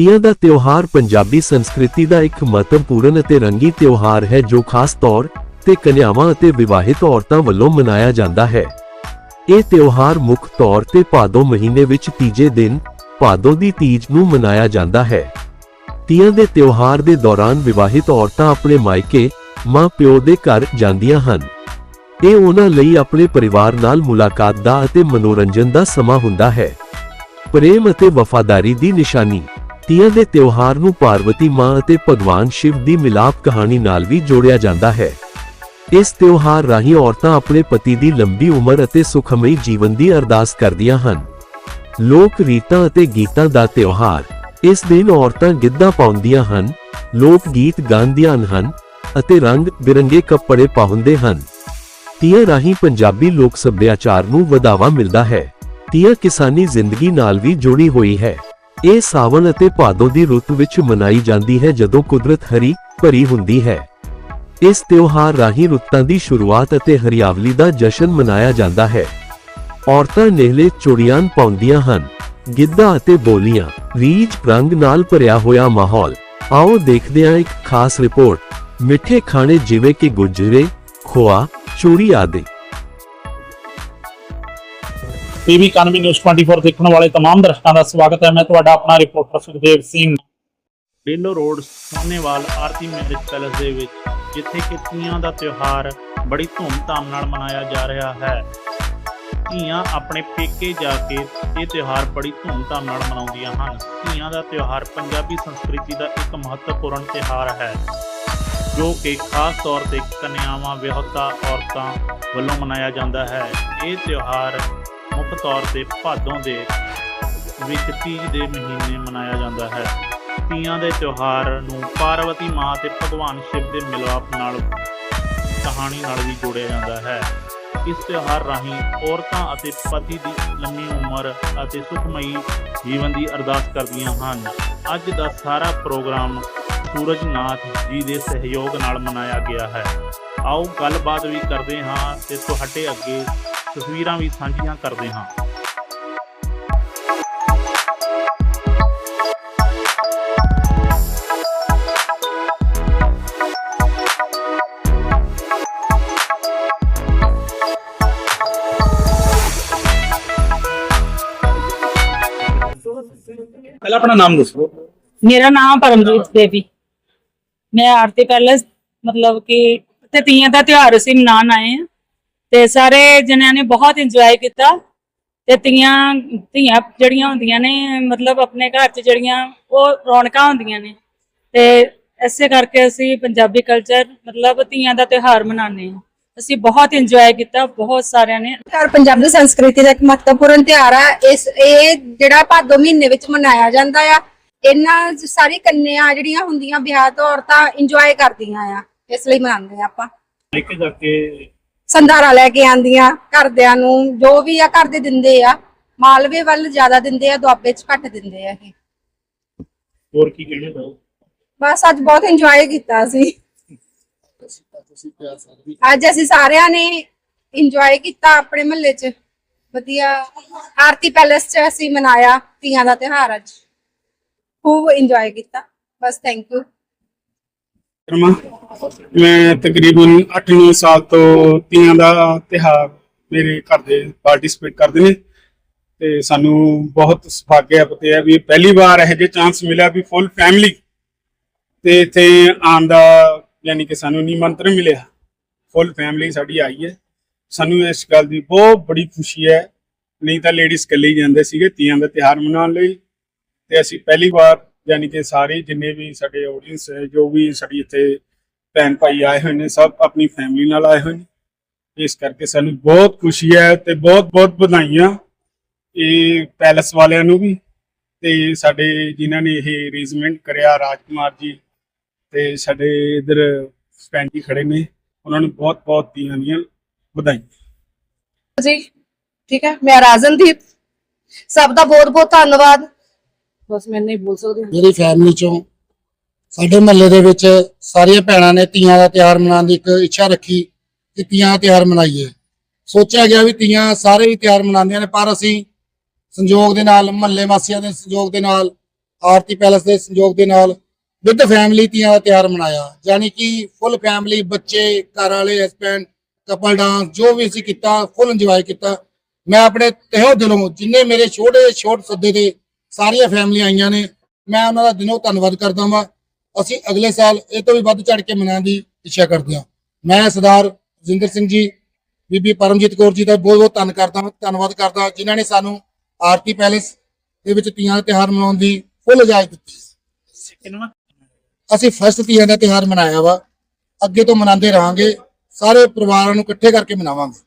ਤੀਆਂ ਦਾ ਤਿਉਹਾਰ ਪੰਜਾਬੀ ਸੰਸਕ੍ਰਿਤੀ ਦਾ ਇੱਕ ਮਹੱਤਵਪੂਰਨ ਅਤੇ ਰੰਗੀ ਤਿਉਹਾਰ ਹੈ, ਜੋ ਖਾਸ ਤੌਰ ਤੇ ਕਨਿਆਵਾਂ ਅਤੇ ਵਿਵਾਹਿਤ ਔਰਤਾਂ ਵੱਲੋਂ ਮਨਾਇਆ ਜਾਂਦਾ ਹੈ। ਇਹ ਤਿਉਹਾਰ ਮੁੱਖ ਤੌਰ ਤੇ ਭਾਦੋ ਮਹੀਨੇ ਵਿੱਚ ਤੀਜੇ ਦਿਨ ਭਾਦੋ ਦੀ ਤੀਜ ਨੂੰ ਮਨਾਇਆ ਜਾਂਦਾ ਹੈ। ਤੀਆਂ ਦੇ ਤਿਉਹਾਰ ਦੇ ਦੌਰਾਨ ਵਿਵਾਹਿਤ ਔਰਤਾਂ ਆਪਣੇ ਮਾਇਕੇ, ਮਾਂ ਪਿਓ ਦੇ ਘਰ ਜਾਂਦੀਆਂ ਹਨ। ਇਹ ਉਹਨਾਂ ਲਈ ਆਪਣੇ ਪਰਿਵਾਰ ਨਾਲ ਮੁਲਾਕਾਤ ਦਾ ਅਤੇ ਮਨੋਰੰਜਨ ਦਾ ਸਮਾਂ ਹੁੰਦਾ ਹੈ। ਪ੍ਰੇਮ ਅਤੇ ਵਫਾਦਾਰੀ ਦੀ ਨਿਸ਼ਾਨੀ ਤੀਆਂ ਦੇ ਤਿਉਹਾਰ ਨੂੰ ਪਾਰਵਤੀ ਮਾਂ ਅਤੇ ਭਗਵਾਨ ਸ਼ਿਵ ਦੀ ਮਿਲਾਪ ਕਹਾਣੀ ਨਾਲ ਵੀ ਜੋੜਿਆ ਜਾਂਦਾ ਹੈ। ਇਸ ਤਿਉਹਾਰ ਰਾਹੀਂ ਔਰਤਾਂ ਆਪਣੇ ਪਤੀ ਦੀ ਲੰਬੀ ਉਮਰ ਅਤੇ ਸੁਖਮਈ ਜੀਵਨ ਦੀ ਅਰਦਾਸ ਕਰਦੀਆਂ ਹਨ। ਲੋਕ ਰੀਤਾਂ ਅਤੇ ਗੀਤਾਂ ਦਾ ਤਿਉਹਾਰ। ਇਸ ਦਿਨ ਔਰਤਾਂ ਗਿੱਧਾ ਪਾਉਂਦੀਆਂ ਹਨ, ਲੋਕ ਗੀਤ ਗਾਉਂਦੀਆਂ ਹਨ ਅਤੇ ਰੰਗ ਬਿਰੰਗੇ ਕੱਪੜੇ ਪਾਉਂਦੇ ਹਨ। ਤੀਆਂ ਰਾਹੀਂ ਪੰਜਾਬੀ ਲੋਕ ਸੱਭਿਆਚਾਰ ਨੂੰ ਵਧਾਵਾ ਮਿਲਦਾ ਹੈ। ਤੀਆਂ ਕਿਸਾਨੀ ਜ਼ਿੰਦਗੀ ਨਾਲ ਵੀ ਜੁੜੀ ਹੋਈ ਹੈ। ਇਹ ਸਾਵਣ ਅਤੇ ਭਾਦੋ ਦੀ ਰੁੱਤ ਵਿੱਚ ਮਨਾਈ ਜਾਂਦੀ ਹੈ ਜਦੋਂ ਕੁਦਰਤ ਹਰੀ ਭਰੀ ਹੁੰਦੀ ਹੈ। ਇਸ ਤਿਉਹਾਰ ਰਾਹੀਂ ਰੁੱਤਾਂ ਦੀ ਸ਼ੁਰੂਆਤ ਅਤੇ ਹਰਿਆਵਲੀ ਦਾ ਜਸ਼ਨ ਮਨਾਇਆ ਜਾਂਦਾ ਹੈ। ਔਰਤਾਂ ਨੇਹਲੇ ਚੂੜੀਆਂ ਪਾਉਂਦੀਆਂ ਹਨ, ਗਿੱਧਾ ਅਤੇ ਬੋਲੀਆਂ, ਰੀਝ ਰੰਗ ਨਾਲ ਭਰਿਆ ਹੋਇਆ ਮਾਹੌਲ। ਆਓ ਦੇਖਦੇ ਹਾਂ ਇੱਕ ਖਾਸ ਰਿਪੋਰਟ, ਮਿੱਠੇ ਖਾਣੇ ਜਿਵੇਂ ਕਿ ਗੁਜਰੇ, ਖੋਆ, ਚੂੜੀ ਆਦਿ। ਪੀਵੀ 91 ਨਿਊਜ਼ 24 ਦੇਖਣ ਵਾਲੇ तमाम ਦਰਸ਼ਕਾਂ ਦਾ ਸਵਾਗਤ ਹੈ ਮੈਂ ਤੁਹਾਡਾ ਆਪਣਾ reporter Sukhdev Singh Delo road Sahnewal Aarti marriage palace ਦੇ ਵਿੱਚ ਜਿੱਥੇ ਕਿ ਤੀਆਂ ਦਾ ਤਿਉਹਾਰ ਬੜੀ ਧੂਮਧਾਮ ਨਾਲ ਮਨਾਇਆ ਜਾ ਰਿਹਾ ਹੈ ਧੀਆਂ ਆਪਣੇ ਪੇਕੇ ਜਾ ਕੇ ਇਹ ਤਿਉਹਾਰ ਬੜੀ ਧੂਮਧਾਮ ਨਾਲ ਮਨਾਉਂਦੀਆਂ ਹਨ ਧੀਆਂ ਦਾ ਤਿਉਹਾਰ ਪੰਜਾਬੀ ਸੰਸਕ੍ਰਿਤੀ ਦਾ ਇੱਕ ਮਹੱਤਵਪੂਰਨ ਤਿਉਹਾਰ ਹੈ ਜੋ ਕਿ ਖਾਸ ਤੌਰ ਤੇ ਕਨਿਆਵਾਂ ਵਿਆਹੁਤਾ ਔਰਤਾਂ ਵੱਲੋਂ ਮਨਾਇਆ ਜਾਂਦਾ ਹੈ ਇਹ ਤਿਉਹਾਰ ਮੁੱਖ ਤੌਰ ਤੇ ਭਾਦੋਂ ਦੇ ਵਿੱਚ ਤੀਜ ਦੇ ਮਹੀਨੇ ਮਨਾਇਆ ਜਾਂਦਾ ਹੈ। ਤੀਆਂ ਦੇ ਤਿਉਹਾਰ ਨੂੰ ਪਾਰਵਤੀ ਮਾਂ ਤੇ ਭਗਵਾਨ ਸ਼ਿਵ ਦੇ ਮਿਲਾਪ ਨਾਲ ਕਹਾਣੀ ਨਾਲ ਵੀ ਜੋੜਿਆ ਜਾਂਦਾ ਹੈ। ਇਸ ਤਿਉਹਾਰ ਰਾਹੀਂ ਔਰਤਾਂ ਅਤੇ ਪਤੀ ਦੀ ਲੰਮੀ ਉਮਰ ਅਤੇ ਸੁਖਮਈ ਜੀਵਨ ਦੀ ਅਰਦਾਸ ਕਰਦੀਆਂ ਹਨ। ਅੱਜ ਦਾ ਸਾਰਾ ਪ੍ਰੋਗਰਾਮ ਸੂਰਜ ਨਾਥ ਜੀ ਦੇ ਸਹਿਯੋਗ ਨਾਲ ਮਨਾਇਆ ਗਿਆ ਹੈ। ਆਓ ਗੱਲਬਾਤ ਵੀ ਕਰਦੇ ਹਾਂ ਤੇ ਤੁਹਾਡੇ ਅੱਗੇ ਤਸਵੀਰਾਂ ਵੀ ਸਾਂਝੀਆਂ ਕਰਦੇ ਹਾਂ। ਪਹਿਲਾਂ ਆਪਣਾ ਨਾਮ ਦੱਸੋ। ਮੇਰਾ ਨਾਮ ਪਰਮਜੀਤ ਦੇਵੀ। ਮੈਂ ਆਰਤੀ ਪੈਲੇਸ ਮਤਲਬ ਕਿ ਤੇ ਤੀਆਂ ਦਾ ਤਿਉਹਾਰ ਅਸੀਂ ਮਨਾਉਣ ਆਏ ਆ ਤੇ ਸਾਰੇ ਜਣਿਆਂ ਨੇ ਬਹੁਤ ਇੰਜੋਏ ਕੀਤਾ ਤੇ ਤੀਆਂ ਧੀਆਂ ਜਿਹੜੀਆਂ ਹੁੰਦੀਆਂ ਨੇ ਮਤਲਬ ਆਪਣੇ ਘਰ 'ਚ ਜਿਹੜੀਆਂ ਉਹ ਰੌਣਕਾਂ ਹੁੰਦੀਆਂ ਨੇ। ਤੇ ਐਸੇ ਕਰਕੇ ਅਸੀਂ ਪੰਜਾਬੀ ਕਲਚਰ ਮਤਲਬ ਤੀਆਂ ਦਾ ਤਿਉਹਾਰ ਮਨਾਉਂਦੇ ਆ ਅਸੀਂ ਬਹੁਤ ਇੰਜੋਏ ਕੀਤਾ ਬਹੁਤ ਸਾਰਿਆਂ ਨੇ। ਤਿਉਹਾਰ ਪੰਜਾਬੀ ਸੰਸਕ੍ਰਿਤੀ ਦਾ ਇੱਕ ਮਹੱਤਵਪੂਰਨ ਤਿਉਹਾਰ ਆ। ਇਸ ਇਹ ਜਿਹੜਾ ਭਾਦੋ ਮਹੀਨੇ ਵਿੱਚ ਮਨਾਇਆ ਜਾਂਦਾ ਆ ਇਹਨਾਂ ਸਾਰੀ ਕੰਨਿਆ ਜਿਹੜੀਆਂ ਹੁੰਦੀਆਂ ਵਿਆਹ ਤੋਂ ਔਰਤਾਂ ਇੰਜੋਏ ਕਰਦੀਆਂ ਆ। ਇਸ ਲਈ ਮਨਾਉਂਦੇ ਆ ਆਪਾਂ। ਲੈ ਕੇ ਜਾ ਕੇ ਸੰਧਾਰਾ ਲੈ ਕੇ ਆਂਦੀਆਂ ਘਰਦਿਆਂ ਨੂੰ ਜੋ ਵੀ ਆ ਘਰ ਦੇ ਦਿੰਦੇ ਆ ਮਾਲਵੇ ਵੱਲ ਜ਼ਿਆਦਾ ਦਿੰਦੇ ਆ ਦੁਆਬੇ 'ਚ ਘੱਟ ਦਿੰਦੇ ਆ ਇਹ। ਹੋਰ ਕੀ ਕਹਿਣਾ ਚਾਹੋ ਬਸ ਅੱਜ ਬਹੁਤ ਇੰਜੋਏ ਕੀਤਾ ਅਸੀਂ। ਅੱਜ ਅਸੀਂ ਸਾਰਿਆਂ ਨੇ ਇੰਜੋਏ ਕੀਤਾ ਆਪਣੇ ਮਹੱਲੇ 'ਚ। ਵਧੀਆ। ਆਰਤੀ ਪੈਲੇਸ 'ਚ ਅਸੀਂ ਮਨਾਇਆ ਤੀਆਂ ਦਾ ਤਿਉਹਾਰ ਅੱਜ। ਖੂਬ ਇੰਜੋਏ ਕੀਤਾ। ਬਸ ਥੈਂਕ ਯੂ ਸ਼ਰਮਾ ਮੈਂ ਤਕਰੀਬਨ 8-9 ਸਾਲ ਤੋਂ ਤੀਆਂ ਦਾ ਤਿਹਾਰ ਮੇਰੇ ਘਰ ਦੇ ਪਾਰਟਿਸਿਪੇਟ ਕਰਦੇ ਨੇ ਤੇ ਸਾਨੂੰ ਬਹੁਤ ਸੁਭਾਗਿਆ ਪਤੇ ਹੈ ਵੀ ਪਹਿਲੀ ਵਾਰ ਇਹ ਜੇ ਚਾਂਸ ਮਿਲਿਆ ਵੀ ਫੁੱਲ ਫੈਮਿਲੀ ਤੇ ਇੱਥੇ ਆਉਣ ਦਾ ਯਾਨੀ ਕਿ ਸਾਨੂੰ ਨਿਮੰਤਰਣ ਮਿਲਿਆ। ਫੁੱਲ ਫੈਮਿਲੀ ਸਾਡੀ ਆਈ ਹੈ। ਸਾਨੂੰ ਇਸ ਗੱਲ ਦੀ ਬਹੁਤ ਬੜੀ ਖੁਸ਼ੀ ਹੈ। ਨਹੀਂ ਤਾਂ ਲੇਡੀਜ਼ ਇਕੱਲੇ ਹੀ ਜਾਂਦੇ ਸੀਗੇ, ਤੀਆਂ ਦਾ ਤਿਹਾਰ ਮਨਾਉਣ ਲਈ ਤੇ ਅਸੀਂ ਪਹਿਲੀ ਵਾਰ ਯਾਨੀ ਕਿ ਸਾਰੇ ਜਿੰਨੇ ਵੀ ਸਾਡੇ ਆਡੀਅנס ਹੈ, ਜੋ ਵੀ ਸਾਡੀ ਇੱਥੇ ਭੈਣ ਭਾਈ ਆਏ ਹੋਏ ਨੇ, ਸਭ ਆਪਣੀ ਫੈਮਿਲੀ ਨਾਲ ਆਏ ਹੋਏ ਨੇ। ਇਸ ਕਰਕੇ ਸਾਨੂੰ ਬਹੁਤ ਖੁਸ਼ੀ ਹੈ ਤੇ ਬਹੁਤ ਬਹੁਤ ਵਧਾਈਆਂ ਇਹ ਪੈਲਸ ਵਾਲਿਆਂ ਨੂੰ ਵੀ ਤੇ ਸਾਡੇ ਜਿਨ੍ਹਾਂ ਨੇ ਇਹ ਅਰੇਂਜਮੈਂਟ ਕਰਿਆ ਰਾਜਕੁਮਾਰ ਜੀ ਤੇ ਸਾਡੇ ਇਧਰ ਸਪੈਂਡੀ ਖੜੇ ਨੇ, ਉਹਨਾਂ ਨੂੰ ਬਹੁਤ ਬਹੁਤ ਦੀਆਂ ਦੀਆਂ ਵਧਾਈਆਂ। ਜੀ, ਠੀਕ ਹੈ, ਮੈਂ ਰਾਜਨਦੀਪ, ਸਭ ਦਾ ਬਹੁਤ ਬਹੁਤ ਧੰਨਵਾਦ। ਬਸ ਮੈਂ ਨਹੀਂ ਬੋਲ ਸਕਦੀ। ਮੇਰੀ ਫੈਮਿਲੀ ਚੋਂ ਸਾਡੇ ਮਹੱਲੇ ਦੇ ਵਿੱਚ ਸਾਰੀਆਂ ਭੈਣਾਂ ਨੇ ਤੀਆਂ ਦਾ ਤਿਉਹਾਰ ਮਨਾਉਣ ਦੀ ਇੱਕ ਇੱਛਾ ਰੱਖੀ ਕਿ ਤੀਆਂ ਦਾ ਤਿਉਹਾਰ ਮਨਾਈਏ। ਸੋਚਿਆ ਗਿਆ ਵੀ ਤੀਆਂ ਸਾਰੇ ਹੀ ਤਿਉਹਾਰ ਮਨਾਉਂਦੀਆਂ ਨੇ, ਪਰ ਅਸੀਂ ਸੰਯੋਗ ਦੇ ਨਾਲ, ਮਹੱਲੇ ਵਾਸੀਆਂ ਦੇ ਸੰਯੋਗ ਦੇ ਨਾਲ, ਆਰਤੀ ਪੈਲਸ ਦੇ ਸੰਯੋਗ ਦੇ ਨਾਲ ਵਿਦ ਫੈਮਿਲੀ ਤੀਆਂ ਦਾ ਤਿਉਹਾਰ ਮਨਾਇਆ। ਯਾਨੀ ਕਿ ਫੁੱਲ ਫੈਮਿਲੀ ਬੱਚੇ ਘਰ ਵਾਲੇ ਹਸਬੈਂਡ ਕਪਲ ਡਾਂਸ ਜੋ ਵੀ ਅਸੀਂ ਕੀਤਾ ਫੁੱਲ ਇੰਜੋਏ ਕੀਤਾ। ਮੈਂ ਆਪਣੇ ਤਹਿਓ ਦਿਲੋਂ, ਜਿੰਨੇ ਮੇਰੇ ਛੋਟੇ ਛੋਟ ਸੱਦੇ ਦੇ ਸਾਰੀਆਂ ਫੈਮਲੀਆਂ ਆਈਆਂ ਨੇ। ਮੈਂ ਉਹਨਾਂ ਦਾ ਦਿਲੋਂ ਧੰਨਵਾਦ ਕਰਦਾ ਹਾਂ ਅਸੀਂ ਅਗਲੇ ਸਾਲ ਇਹ ਤੋਂ ਵੀ ਵੱਧ ਚੜ ਕੇ ਮਨਾਉਣ ਦੀ ਇੱਛਾ ਕਰਦੇ ਹਾਂ। ਮੈਂ ਸਰਦਾਰ ਰਜਿੰਦਰ ਸਿੰਘ ਜੀ, ਬੀਬੀ ਪਰਮਜੀਤ ਕੌਰ ਜੀ ਦਾ ਬਹੁਤ ਬਹੁਤ ਧੰਨ ਕਰਦਾ ਹਾਂ ਧੰਨਵਾਦ ਕਰਦਾ ਹਾਂ ਜਿਨ੍ਹਾਂ ਨੇ ਸਾਨੂੰ ਆਰਤੀ ਪੈਲੇਸ ਦੇ ਵਿੱਚ ਤੀਆਂ ਦਾ ਤਿਉਹਾਰ ਮਨਾਉਣ ਦੀ ਫੁੱਲ ਇਜਾਜ਼ਤ ਦਿੱਤੀ। ਅਸੀਂ ਫਸਟ ਤੀਆਂ ਦਾ ਤਿਉਹਾਰ ਮਨਾਇਆ ਵਾ। ਅੱਗੇ ਤੋਂ ਮਨਾਉਂਦੇ ਰਹਾਂਗੇ। ਸਾਰੇ ਪਰਿਵਾਰਾਂ ਨੂੰ ਇਕੱਠੇ ਕਰਕੇ ਮਨਾਵਾਂਗੇ।